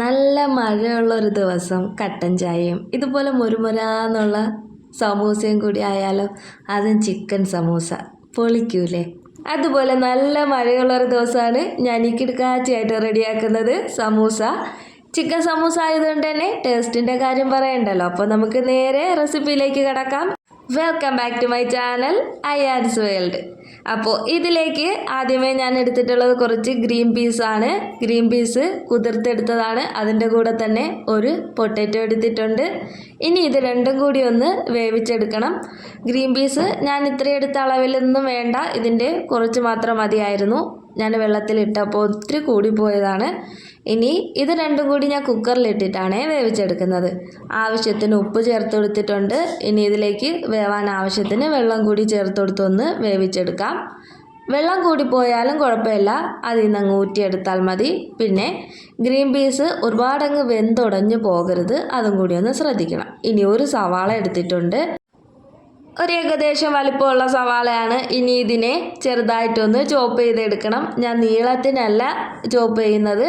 നല്ല മഴയുള്ള ഒരു ദിവസം കട്ടൻ ചായയും ഇതുപോലെ മുരുമുരാന്നുള്ള സമൂസയും കൂടി ആയാലോ? അതും ചിക്കൻ സമൂസ. പൊളിക്കൂലേ? അതുപോലെ നല്ല മഴയുള്ള ഒരു ദിവസമാണ് ഞാൻ ഈ കിടക്കാച്ചയായിട്ട് റെഡിയാക്കുന്നത് സമൂസ. ചിക്കൻ സമൂസ ആയതുകൊണ്ട് തന്നെ ടേസ്റ്റിന്റെ കാര്യം പറയണ്ടല്ലോ. അപ്പോൾ നമുക്ക് നേരെ റെസിപ്പിയിലേക്ക് കിടക്കാം. Welcome back to my channel I R's world അപ്പോൾ ഇതിലേക്ക് ആദ്യമേ ഞാൻ എടുത്തിട്ടുള്ളത് കുറച്ച് ഗ്രീൻ പീസാണ് ഗ്രീൻ പീസ് കുതിർത്തെടുത്തതാണ്. അതിന്റെ കൂടെ തന്നെ ഒരു പൊട്ടറ്റോ എടുത്തിട്ടുണ്ട്. ഇനി ഇത് രണ്ടും കൂടി ഒന്ന് വേവിച്ചെടുക്കണം. ഗ്രീൻ പീസ് ഞാൻ ഇത്രയും എടുത്ത അളവിലൊന്നും വേണ്ട. ഇതിന്റെ കുറച്ച് മാത്രം മതിയായിരുന്നു. ഞാൻ വെള്ളത്തിലിട്ടപ്പോൾ ഒത്തിരി കൂടിപ്പോയതാണ്. ഇനി ഇത് രണ്ടും കൂടി ഞാൻ കുക്കറിലിട്ടിട്ടാണ് വേവിച്ചെടുക്കുന്നത്. ആവശ്യത്തിന് ഉപ്പ് ചേർത്ത് കൊടുത്തിട്ടുണ്ട് ഇനി ഇതിലേക്ക് വേവാൻ ആവശ്യത്തിന് വെള്ളം കൂടി ചേർത്ത് കൊടുത്തൊന്ന് വേവിച്ചെടുക്കാം. വെള്ളം കൂടി പോയാലും കുഴപ്പമില്ല. അതിൽ നിന്ന് അങ്ങ് ഊറ്റിയെടുത്താൽ മതി. പിന്നെ ഗ്രീൻ പീസ് ഒരുപാടങ്ങ് വെന്തുടഞ്ഞു പോകരുത്. അതും കൂടി ഒന്ന് ശ്രദ്ധിക്കണം. ഇനി ഒരു സവാള എടുത്തിട്ടുണ്ട്. ഒരു ഏകദേശം വലിപ്പമുള്ള സവാളയാണ്. ഇനി ഇതിനെ ചെറുതായിട്ടൊന്ന് ചോപ്പ് ചെയ്തെടുക്കണം. ഞാൻ നീളത്തിനല്ല ചോപ്പ് ചെയ്യുന്നത്.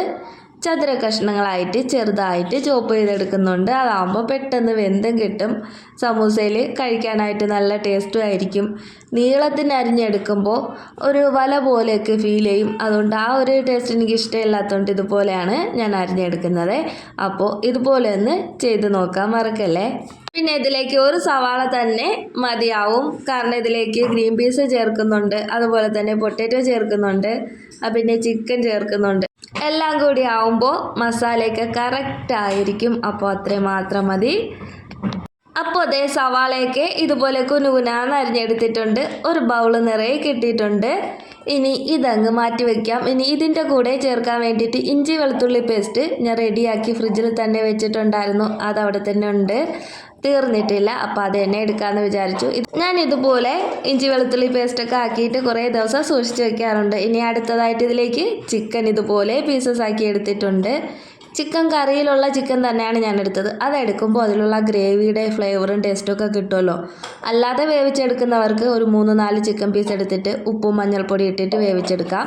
ചതുര കഷ്ണങ്ങളായിട്ട് ചെറുതായിട്ട് ചോപ്പ് ചെയ്തെടുക്കുന്നുണ്ട്. അതാകുമ്പോൾ പെട്ടെന്ന് വെന്തം കിട്ടും. സമൂസയിൽ കഴിക്കാനായിട്ട് നല്ല ടേസ്റ്റും ആയിരിക്കും. നീളത്തിന് അരിഞ്ഞെടുക്കുമ്പോൾ ഒരു വല പോലെയൊക്കെ ഫീൽ ചെയ്യും. അതുകൊണ്ട് ആ ഒരു ടേസ്റ്റ് എനിക്ക് ഇഷ്ടമില്ലാത്തതുകൊണ്ട് ഇതുപോലെയാണ് ഞാൻ അരിഞ്ഞെടുക്കുന്നത്. അപ്പോൾ ഇതുപോലെ ഒന്ന് ചെയ്ത് നോക്കാൻ മറക്കല്ലേ? പിന്നെ ഇതിലേക്ക് ഒരു സവാള തന്നെ മതിയാവും. കാരണം ഇതിലേക്ക് ഗ്രീൻ പീസ് ചേർക്കുന്നുണ്ട്. അതുപോലെ തന്നെ പൊട്ടാറ്റോ ചേർക്കുന്നുണ്ട്. പിന്നെ ചിക്കൻ ചേർക്കുന്നുണ്ട്. എല്ലാം കൂടി ആവുമ്പോൾ മസാലയൊക്കെ കറക്റ്റ് ആയിരിക്കും. അപ്പോൾ അത്രയും മാത്രം മതി. അപ്പോൾ അതേ സവാളയൊക്കെ ഇതുപോലെ കുനുകുനാന്ന് അരിഞ്ഞെടുത്തിട്ടുണ്ട്. ഒരു ബൗൾ നിറയെ കിട്ടിയിട്ടുണ്ട്. ഇനി ഇതങ്ങ് മാറ്റി വയ്ക്കാം ഇനി ഇതിന്റെ കൂടെ ചേർക്കാൻ വേണ്ടിയിട്ട് ഇഞ്ചി വെളുത്തുള്ളി പേസ്റ്റ് ഞാൻ റെഡിയാക്കി ഫ്രിഡ്ജിൽ തന്നെ വെച്ചിട്ടുണ്ടായിരുന്നു. അത് അവിടെ തന്നെ ഉണ്ട്. തീർന്നിട്ടില്ല. അപ്പോൾ അത് തന്നെ എടുക്കാമെന്ന് വിചാരിച്ചു. ഞാൻ ഇതുപോലെ ഇഞ്ചി വെളുത്തുള്ളി പേസ്റ്റൊക്കെ ആക്കിയിട്ട് കുറേ ദിവസം സൂക്ഷിച്ച് വെക്കാറുണ്ട്. ഇനി അടുത്തതായിട്ട് ഇതിലേക്ക് ചിക്കൻ ഇതുപോലെ പീസസ് ആക്കി എടുത്തിട്ടുണ്ട്. ചിക്കൻ കറിയിലുള്ള ചിക്കൻ തന്നെയാണ് ഞാൻ എടുത്തത്. അതെടുക്കുമ്പോൾ അതിലുള്ള ഗ്രേവിയുടെ ഫ്ലേവറും ടേസ്റ്റും കിട്ടുമല്ലോ. അല്ലാതെ വേവിച്ചെടുക്കുന്നവർക്ക് ഒരു മൂന്ന് നാല് ചിക്കൻ പീസ് എടുത്തിട്ട് ഉപ്പും മഞ്ഞൾപ്പൊടി ഇട്ടിട്ട് വേവിച്ചെടുക്കാം.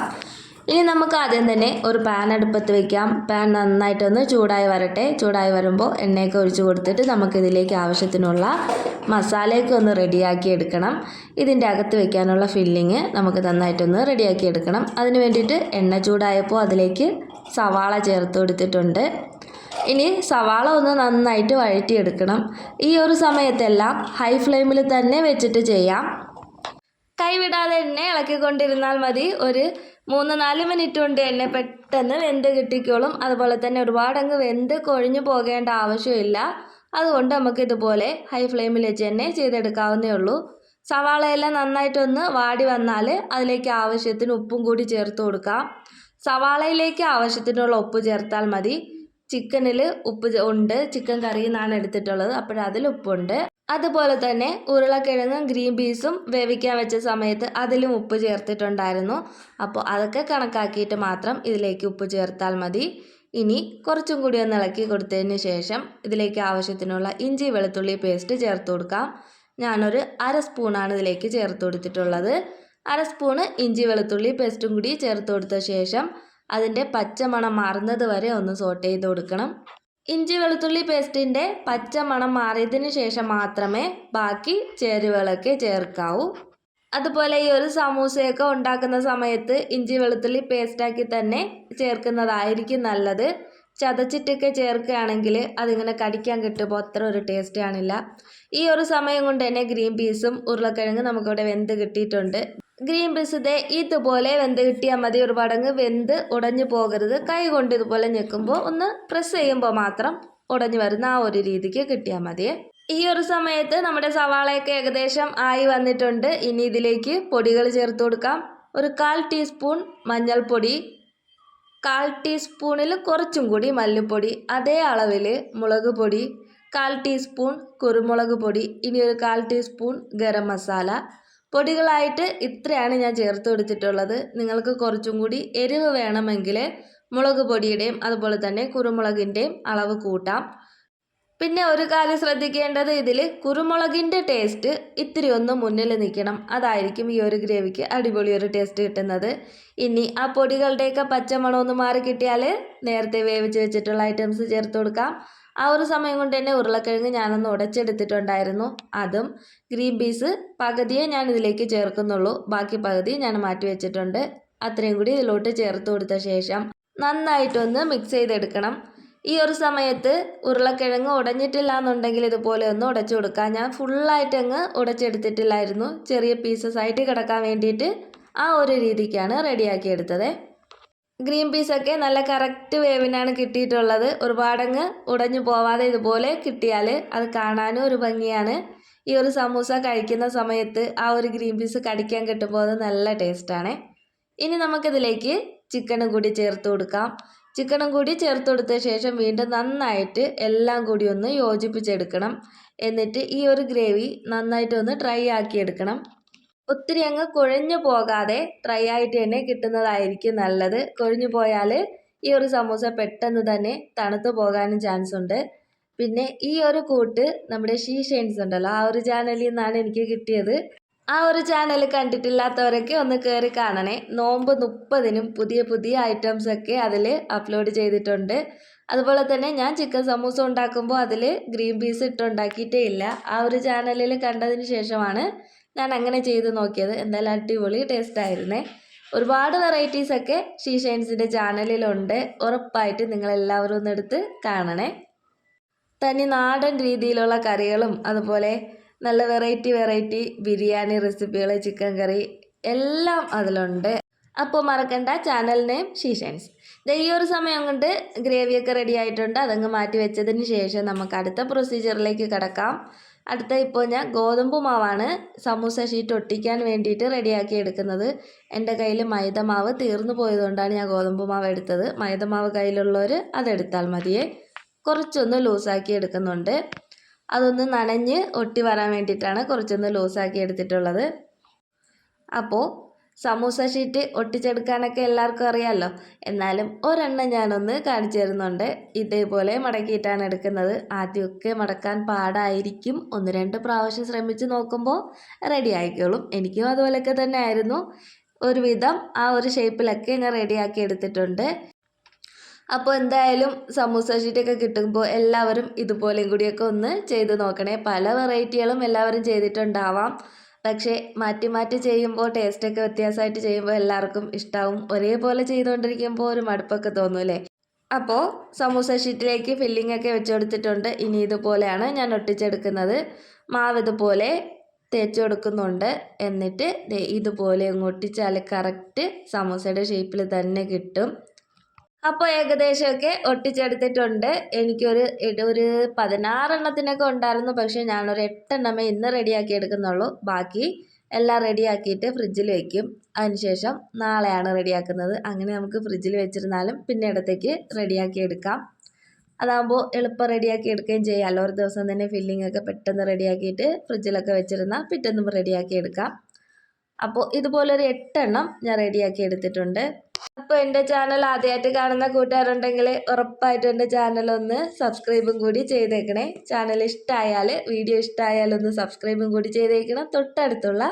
ഇനി നമുക്ക് ആദ്യം തന്നെ ഒരു പാൻ അടുപ്പത്ത് വെക്കാം. പാൻ നന്നായിട്ടൊന്ന് ചൂടായി വരട്ടെ. ചൂടായി വരുമ്പോൾ എണ്ണയൊക്കെ ഒഴിച്ചു കൊടുത്തിട്ട് നമുക്കിതിലേക്ക് ആവശ്യത്തിനുള്ള മസാലയൊക്കെ ഒന്ന് റെഡിയാക്കി എടുക്കണം. ഇതിന്റെ അകത്ത് വെക്കാനുള്ള ഫില്ലിങ് നമുക്ക് നന്നായിട്ടൊന്ന് റെഡിയാക്കി എടുക്കണം. അതിന് വേണ്ടിയിട്ട് എണ്ണ ചൂടായപ്പോൾ അതിലേക്ക് സവാള ചേർത്ത് കൊടുത്തിട്ടുണ്ട്. ഇനി സവാള ഒന്ന് നന്നായിട്ട് വഴറ്റിയെടുക്കണം. ഈ ഒരു സമയത്തെല്ലാം ഹൈ ഫ്ലെയിമിൽ തന്നെ വെച്ചിട്ട് ചെയ്യാം. കൈവിടാതെ എണ്ണ ഇളക്കിക്കൊണ്ടിരുന്നാൽ മതി. ഒരു മൂന്ന് നാല് മിനിറ്റ് കൊണ്ട് തന്നെ പെട്ടെന്ന് വെന്ത് കിട്ടിക്കോളും. അതുപോലെ തന്നെ ഒരുപാടങ്ങ് വെന്ത് കൊഴിഞ്ഞു പോകേണ്ട ആവശ്യമില്ല. അതുകൊണ്ട് നമുക്ക് ഇതുപോലെ ഹൈ ഫ്ലെയിമിൽ വെച്ച് തന്നെ ചെയ്തെടുക്കാവുന്നേ ഉള്ളൂ. സവാളയെല്ലാം നന്നായിട്ടൊന്ന് വാടി വന്നാൽ അതിലേക്ക് ആവശ്യത്തിന് ഉപ്പും കൂടി ചേർത്ത് കൊടുക്കാം. സവാളയിലേക്ക് ആവശ്യത്തിനുള്ള ഉപ്പ് ചേർത്താൽ മതി. ചിക്കനിൽ ഉപ്പ് ഉണ്ട്. ചിക്കൻ കറിയിൽ നിന്നാണ് എടുത്തിട്ടുള്ളത്. അപ്പോൾ അതിൽ ഉപ്പുണ്ട്. അതുപോലെ തന്നെ ഉരുളക്കിഴങ്ങും ഗ്രീൻ പീസും വേവിക്കാൻ വെച്ച സമയത്ത് അതിലും ഉപ്പ് ചേർത്തിട്ടുണ്ടായിരുന്നു. അപ്പോൾ അതൊക്കെ കണക്കാക്കിയിട്ട് മാത്രം ഇതിലേക്ക് ഉപ്പ് ചേർത്താൽ മതി. ഇനി കുറച്ചും കൂടി ഒന്ന് ഇളക്കി കൊടുത്തതിന് ശേഷം ഇതിലേക്ക് ആവശ്യത്തിനുള്ള ഇഞ്ചി വെളുത്തുള്ളി പേസ്റ്റ് ചേർത്ത് കൊടുക്കാം. ഞാനൊരു അര സ്പൂണാണ് ഇതിലേക്ക് ചേർത്ത് കൊടുത്തിട്ടുള്ളത്. അര സ്പൂണ് ഇഞ്ചി വെളുത്തുള്ളി പേസ്റ്റും കൂടി ചേർത്ത് കൊടുത്ത ശേഷം അതിന്റെ പച്ചമണം മാറുന്നത് വരെ ഒന്ന് സോട്ട് ചെയ്ത് കൊടുക്കണം. ഇഞ്ചി വെളുത്തുള്ളി പേസ്റ്റിന്റെ പച്ച മണം മാറിയതിന് ശേഷം മാത്രമേ ബാക്കി ചേരുവകളൊക്കെ ചേർക്കാവൂ. അതുപോലെ ഈ ഒരു സമൂസയൊക്കെ ഉണ്ടാക്കുന്ന സമയത്ത് ഇഞ്ചി വെളുത്തുള്ളി പേസ്റ്റാക്കി തന്നെ ചേർക്കുന്നതായിരിക്കും നല്ലത്. ചതച്ചിട്ടൊക്കെ ചേർക്കുകയാണെങ്കിൽ അതിങ്ങനെ കടിക്കാൻ കിട്ടുമ്പോൾ അത്ര ഒരു ടേസ്റ്റ് കാണില്ല ഈ ഒരു സമയം കൊണ്ട് തന്നെ ഗ്രീൻ പീസും ഉരുളക്കിഴങ്ങും നമുക്കിവിടെ വെന്ത് കിട്ടിയിട്ടുണ്ട്. ഗ്രീൻ പീസ് ഇതേ ഇതുപോലെ വെന്ത് കിട്ടിയാൽ മതി. ഒരുപാടങ്ങ് വെന്ത് ഉടഞ്ഞു പോകരുത്. കൈ കൊണ്ട് ഇതുപോലെ ഞെക്കുമ്പോൾ ഒന്ന് പ്രസ് ചെയ്യുമ്പോൾ മാത്രം ഉടഞ്ഞു വരുന്ന ആ ഒരു രീതിക്ക് കിട്ടിയാൽ മതിയേ ഈ ഒരു സമയത്ത് നമ്മുടെ സവാളയൊക്കെ ഏകദേശം ആയി വന്നിട്ടുണ്ട്. ഇനി ഇതിലേക്ക് പൊടികൾ ചേർത്ത് കൊടുക്കാം. ഒരു കാൽ ടീസ്പൂൺ മഞ്ഞൾപ്പൊടി കാൽ ടീസ്പൂണിൽ കുറച്ചും കൂടി മല്ലിപ്പൊടി അതേ അളവിൽ മുളക് പൊടി കാൽ ടീസ്പൂൺ കുരുമുളക് പൊടി ഇനി ഒരു കാൽ ടീസ്പൂൺ ഗരം മസാല പൊടികളായിട്ട് ഇത്രയാണ് ഞാൻ ചേർത്ത് കൊടുത്തിട്ടുള്ളത്. നിങ്ങൾക്ക് കുറച്ചും കൂടി എരിവ് വേണമെങ്കിൽ മുളക് പൊടിയുടെയും അതുപോലെ തന്നെ കുരുമുളകിന്റെയും അളവ് കൂട്ടാം. പിന്നെ ഒരു കാര്യം ശ്രദ്ധിക്കേണ്ടത് ഇതിൽ കുരുമുളകിന്റെ ടേസ്റ്റ് ഇത്തിരി ഒന്ന് മുന്നിൽ നിൽക്കണം. അതായിരിക്കും ഈ ഒരു ഗ്രേവിക്ക് അടിപൊളി ഒരു ടേസ്റ്റ് കിട്ടുന്നത്. ഇനി ആ പൊടികളുടെയൊക്കെ പച്ചമണം മാറി കിട്ടിയാൽ നേരത്തെ വേവിച്ച് വെച്ചിട്ടുള്ള ഐറ്റംസ് ചേർത്ത് കൊടുക്കാം. ആ ഒരു സമയം കൊണ്ട് തന്നെ ഉരുളക്കിഴങ്ങ് ഞാനൊന്ന് ഉടച്ചെടുത്തിട്ടുണ്ടായിരുന്നു. അതും ഗ്രീൻ പീസ് പകുതിയെ ഞാൻ ഇതിലേക്ക് ചേർക്കുന്നുള്ളൂ. ബാക്കി പകുതി ഞാൻ മാറ്റി വെച്ചിട്ടുണ്ട്. അത്രയും കൂടി ഇതിലോട്ട് ചേർത്ത് കൊടുത്ത ശേഷം നന്നായിട്ടൊന്ന് മിക്സ് ചെയ്തെടുക്കണം. ഈ ഒരു സമയത്ത് ഉരുളക്കിഴങ്ങ് ഉടഞ്ഞിട്ടില്ല എന്നുണ്ടെങ്കിൽ ഇതുപോലെ ഒന്ന് ഉടച്ചു കൊടുക്കാം. ഞാൻ ഫുള്ളായിട്ട് അങ്ങ് ഉടച്ചെടുത്തിട്ടില്ലായിരുന്നു. ചെറിയ പീസസ് ആയിട്ട് കിടക്കാൻ വേണ്ടിയിട്ട് ആ ഒരു രീതിക്കാണ് റെഡിയാക്കി എടുത്തത്. ഗ്രീൻ പീസൊക്കെ നല്ല കറക്റ്റ് വേവിനാണ് കിട്ടിയിട്ടുള്ളത്. ഒരുപാടങ്ങ് ഉടഞ്ഞു പോവാതെ ഇതുപോലെ കിട്ടിയാൽ അത് കാണാനും ഒരു ഭംഗിയാണ്. ഈ ഒരു സമൂസ കഴിക്കുന്ന സമയത്ത് ആ ഒരു ഗ്രീൻ പീസ് കടിക്കാൻ കിട്ടുമ്പോൾ അത് നല്ല ടേസ്റ്റാണ്. ഇനി നമുക്കിതിലേക്ക് ചിക്കനും കൂടി ചേർത്ത് കൊടുക്കാം. ചിക്കനും കൂടി ചേർത്ത് കൊടുത്ത ശേഷം വീണ്ടും നന്നായിട്ട് എല്ലാം കൂടി ഒന്ന് യോജിപ്പിച്ചെടുക്കണം. എന്നിട്ട് ഈ ഒരു ഗ്രേവി നന്നായിട്ടൊന്ന് ഡ്രൈ ആക്കി എടുക്കണം ഒത്തിരി അങ്ങ് കുഴഞ്ഞു പോകാതെ ഡ്രൈ ആയിട്ട് തന്നെ കിട്ടുന്നതായിരിക്കും നല്ലത്. കൊഴിഞ്ഞു പോയാൽ ഈ ഒരു സമൂസ പെട്ടെന്ന് തന്നെ തണുത്തു പോകാനും ചാൻസ് ഉണ്ട്. പിന്നെ ഈ ഒരു കൂട്ട് നമ്മുടെ ഷീ ഷെയിൻസ് ഉണ്ടല്ലോ ആ ഒരു ചാനലിൽ നിന്നാണ് എനിക്ക് കിട്ടിയത്. ആ ഒരു ചാനൽ കണ്ടിട്ടില്ലാത്തവരൊക്കെ ഒന്ന് കയറി കാണണേ. നോമ്പ് മുപ്പതിനും പുതിയ പുതിയ ഐറ്റംസ് ഒക്കെ അതിൽ അപ്ലോഡ് ചെയ്തിട്ടുണ്ട്. അതുപോലെ തന്നെ ഞാൻ ചിക്കൻ സമൂസ ഉണ്ടാക്കുമ്പോൾ അതിൽ ഗ്രീൻ പീസ് ഇട്ടുണ്ടാക്കിയിട്ടേ ഇല്ല. ആ ഒരു ചാനലിൽ കണ്ടതിന് ശേഷമാണ് ഞാൻ അങ്ങനെ ചെയ്ത് നോക്കിയത്. എന്തായാലും അടിപൊളി ടേസ്റ്റ് ആയിരുന്നേ. ഒരുപാട് വെറൈറ്റീസ് ഒക്കെ ഷീഷൈൻസിന്റെ ചാനലിലുണ്ട്. ഉറപ്പായിട്ട് നിങ്ങളെല്ലാവരും ഒന്ന് എടുത്ത് കാണണേ. തനി നാടൻ രീതിയിലുള്ള കറികളും അതുപോലെ നല്ല വെറൈറ്റി വെറൈറ്റി ബിരിയാണി റെസിപ്പികൾ ചിക്കൻ കറി എല്ലാം അതിലുണ്ട്. അപ്പോൾ മറക്കണ്ട ചാനൽ നെയിം ഷീഷൻസ് ഈ ഒരു സമയം കൊണ്ട് ഗ്രേവിയൊക്കെ റെഡി ആയിട്ടുണ്ട്. അതങ്ങ് മാറ്റി വെച്ചതിന് ശേഷം നമുക്ക് അടുത്ത പ്രൊസീജിയറിലേക്ക് കിടക്കാം. അടുത്ത ഇപ്പോൾ ഞാൻ ഗോതമ്പ് മാവാണ് സമൂസ ഷീറ്റ് ഒട്ടിക്കാൻ വേണ്ടിയിട്ട് റെഡിയാക്കി എടുക്കുന്നത്. എന്റെ കയ്യിൽ മൈദ മാവ് തീർന്നു പോയതുകൊണ്ടാണ് ഞാൻ ഗോതമ്പ് മാവ് എടുത്തത്. മൈദ മാവ് കയ്യിലുള്ളവർ അതെടുത്താൽ മതിയേ. കുറച്ചൊന്ന് ലൂസാക്കി എടുക്കുന്നുണ്ട്. അതൊന്ന് നനഞ്ഞ് ഒട്ടി വരാൻ വേണ്ടിയിട്ടാണ് കുറച്ചൊന്ന് ലൂസാക്കി എടുത്തിട്ടുള്ളത്. അപ്പോൾ സമൂസ ഷീറ്റ് ഒട്ടിച്ചെടുക്കാനൊക്കെ എല്ലാവർക്കും അറിയാമല്ലോ എന്നാലും ഒരെണ്ണം ഞാനൊന്ന് കാണിച്ചു തരുന്നുണ്ട്. ഇതേപോലെ മടക്കിയിട്ടാണ് എടുക്കുന്നത്. ആദ്യമൊക്കെ മടക്കാൻ പാടായിരിക്കും. ഒന്ന് രണ്ട് പ്രാവശ്യം ശ്രമിച്ച് നോക്കുമ്പോൾ റെഡി ആയിക്കോളും. എനിക്കും അതുപോലെയൊക്കെ തന്നെ ആയിരുന്നു ഒരുവിധം ആ ഒരു ഷേപ്പിലൊക്കെ ഞാൻ റെഡിയാക്കി എടുത്തിട്ടുണ്ട്. അപ്പോൾ എന്തായാലും സമൂസ ഷീറ്റൊക്കെ കിട്ടുമ്പോൾ എല്ലാവരും ഇതുപോലെയും കൂടിയൊക്കെ ഒന്ന് ചെയ്ത് നോക്കണേ. പല വെറൈറ്റികളും എല്ലാവരും ചെയ്തിട്ടുണ്ടാവാം. പക്ഷേ മാറ്റി മാറ്റി ചെയ്യുമ്പോൾ ടേസ്റ്റൊക്കെ വ്യത്യാസമായിട്ട് ചെയ്യുമ്പോൾ എല്ലാവർക്കും ഇഷ്ടമാവും ഒരേപോലെ ചെയ്തുകൊണ്ടിരിക്കുമ്പോൾ ഒരു മടുപ്പൊക്കെ തോന്നൂലേ അപ്പോൾ സമൂസ ഷീറ്റിലേക്ക് ഫില്ലിംഗ് ഒക്കെ വെച്ച് കൊടുത്തിട്ടുണ്ട് ഇനി ഇതുപോലെയാണ് ഞാൻ ഒട്ടിച്ചെടുക്കുന്നത്. മാവ് ഇതുപോലെ തേച്ച് കൊടുക്കുന്നുണ്ട്. എന്നിട്ട് ഇതുപോലെ അങ്ങ് ഒട്ടിച്ചാൽ കറക്റ്റ് സമൂസയുടെ ഷേപ്പിൽ തന്നെ കിട്ടും. അപ്പോൾ ഏകദേശമൊക്കെ ഒട്ടിച്ചെടുത്തിട്ടുണ്ട്. എനിക്കൊരു ഒരു പതിനാറെണ്ണത്തിനൊക്കെ ഉണ്ടായിരുന്നു. പക്ഷേ ഞാനൊരു എട്ടെണ്ണമേ ഇന്ന് റെഡിയാക്കി എടുക്കുന്നുള്ളൂ. ബാക്കി എല്ലാം റെഡിയാക്കിയിട്ട് ഫ്രിഡ്ജിൽ വെക്കും. അതിനുശേഷം നാളെയാണ് റെഡിയാക്കുന്നത്. അങ്ങനെ നമുക്ക് ഫ്രിഡ്ജിൽ വെച്ചിരുന്നാലും പിന്നെ ഇടത്തേക്ക് റെഡിയാക്കി എടുക്കാം. അതാകുമ്പോൾ എളുപ്പം റെഡിയാക്കി എടുക്കുകയും ചെയ്യാമല്ലോ ഒരു ദിവസം തന്നെ ഫില്ലിംഗ് ഒക്കെ പെട്ടെന്ന് റെഡിയാക്കിയിട്ട് ഫ്രിഡ്ജിലൊക്കെ വെച്ചിരുന്നാൽ പിറ്റേന്നും റെഡിയാക്കി എടുക്കാം. അപ്പോൾ ഇതുപോലൊരു എട്ടെണ്ണം ഞാൻ റെഡിയാക്കി എടുത്തിട്ടുണ്ട്. അപ്പോൾ എന്റെ ചാനൽ ആദ്യമായിട്ട് കാണുന്ന കൂട്ടുകാരുണ്ടെങ്കിൽ ഉറപ്പായിട്ടും എന്റെ ചാനൽ ഒന്ന് സബ്സ്ക്രൈബും കൂടി ചെയ്തേക്കണേ. ചാനൽ ഇഷ്ടമായാൽ വീഡിയോ ഇഷ്ടമായാൽ ഒന്ന് സബ്സ്ക്രൈബും കൂടി ചെയ്തേക്കണം. തൊട്ടടുത്തുള്ള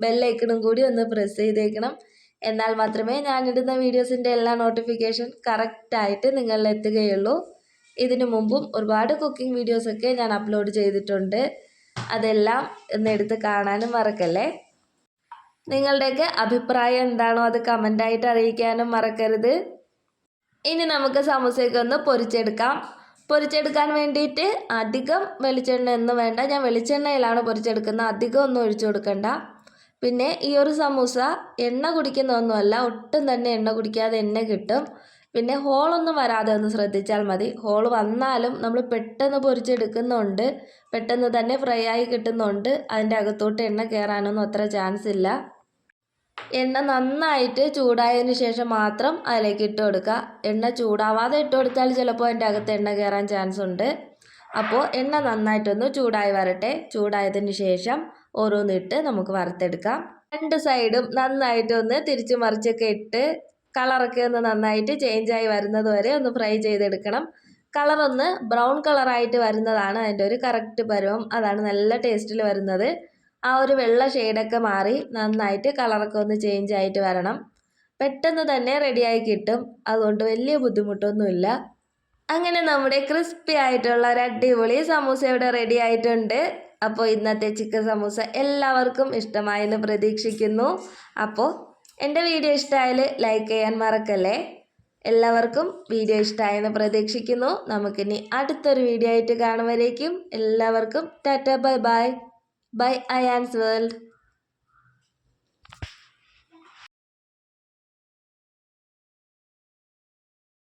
ബെല്ലൈക്കണും കൂടി ഒന്ന് പ്രസ് ചെയ്തേക്കണം. എന്നാൽ മാത്രമേ ഞാനിടുന്ന വീഡിയോസിന്റെ എല്ലാ നോട്ടിഫിക്കേഷൻ കറക്റ്റായിട്ട് നിങ്ങളിൽ എത്തുകയുള്ളൂ. ഇതിനു മുമ്പും ഒരുപാട് കുക്കിംഗ് വീഡിയോസൊക്കെ ഞാൻ അപ്ലോഡ് ചെയ്തിട്ടുണ്ട്. അതെല്ലാം ഒന്ന് എടുത്ത് കാണാനും മറക്കല്ലേ? നിങ്ങളുടെയൊക്കെ അഭിപ്രായം എന്താണോ അത് കമന്റായിട്ട് അറിയിക്കാനും മറക്കരുത്. ഇനി നമുക്ക് സമൂസയൊക്കെ ഒന്ന് പൊരിച്ചെടുക്കാം. പൊരിച്ചെടുക്കാൻ വേണ്ടിയിട്ട് അധികം വെളിച്ചെണ്ണ ഒന്നും വേണ്ട. ഞാൻ വെളിച്ചെണ്ണയിലാണ് പൊരിച്ചെടുക്കുന്നത്. അധികം ഒന്നും ഒഴിച്ചു കൊടുക്കണ്ട. പിന്നെ ഈ ഒരു സമൂസ എണ്ണ കുടിക്കുന്നതൊന്നുമല്ല ഒട്ടും തന്നെ എണ്ണ കുടിക്കാതെ എണ്ണ കിട്ടും. പിന്നെ ഹോളൊന്നും വരാതെ ഒന്ന് ശ്രദ്ധിച്ചാൽ മതി. ഹോൾ വന്നാലും നമ്മൾ പെട്ടെന്ന് പൊരിച്ചെടുക്കുന്നുണ്ട്. പെട്ടെന്ന് തന്നെ ഫ്രൈ ആയി കിട്ടുന്നുണ്ട്. അതിന്റെ അകത്തോട്ട് എണ്ണ കയറാനൊന്നും അത്ര ചാൻസ് ഇല്ല. എണ്ണ നന്നായിട്ട് ചൂടായതിന് ശേഷം മാത്രം അതിലേക്ക് ഇട്ട് കൊടുക്കുക. എണ്ണ ചൂടാവാതെ ഇട്ട് കൊടുത്താൽ ചിലപ്പോൾ അതിന്റെ അകത്ത് എണ്ണ കയറാൻ ചാൻസ് ഉണ്ട്. അപ്പോൾ എണ്ണ നന്നായിട്ടൊന്ന് ചൂടായി വരട്ടെ. ചൂടായതിന് ശേഷം ഓരോന്നിട്ട് നമുക്ക് വറുത്തെടുക്കാം. രണ്ട് സൈഡും നന്നായിട്ടൊന്ന് തിരിച്ചു മറിച്ചൊക്കെ ഇട്ട് കളറൊക്കെ ഒന്ന് നന്നായിട്ട് ചേഞ്ചായി വരുന്നത് വരെ ഒന്ന് ഫ്രൈ ചെയ്തെടുക്കണം. കളറൊന്ന് ബ്രൗൺ കളറായിട്ട് വരുന്നതാണ് അതിന്റെ ഒരു കറക്റ്റ് പരുവം. അതാണ് നല്ല ടേസ്റ്റിൽ വരുന്നത്. ആ ഒരു വെള്ള ഷെയ്ഡൊക്കെ മാറി നന്നായിട്ട് കളറൊക്കെ ഒന്ന് ചേഞ്ച് ആയിട്ട് വരണം. പെട്ടെന്ന് തന്നെ റെഡിയായി കിട്ടും. അതുകൊണ്ട് വലിയ ബുദ്ധിമുട്ടൊന്നുമില്ല. അങ്ങനെ നമ്മുടെ ക്രിസ്പി ആയിട്ടുള്ള ഒരു അടിപൊളി സമൂസ ഇവിടെ റെഡി ആയിട്ടുണ്ട്. അപ്പോൾ ഇന്നത്തെ ചിക്കൻ സമൂസ എല്ലാവർക്കും ഇഷ്ടമായെന്ന് പ്രതീക്ഷിക്കുന്നു. അപ്പോൾ എന്റെ വീഡിയോ ഇഷ്ടമായാൽ ലൈക്ക് ചെയ്യാൻ മറക്കല്ലേ? എല്ലാവർക്കും വീഡിയോ ഇഷ്ടമായെന്ന് പ്രതീക്ഷിക്കുന്നു. നമുക്കിനി അടുത്തൊരു വീഡിയോ ആയിട്ട് കാണുമ്പോഴേക്കും എല്ലാവർക്കും tata bye bye. Bye Ayan's world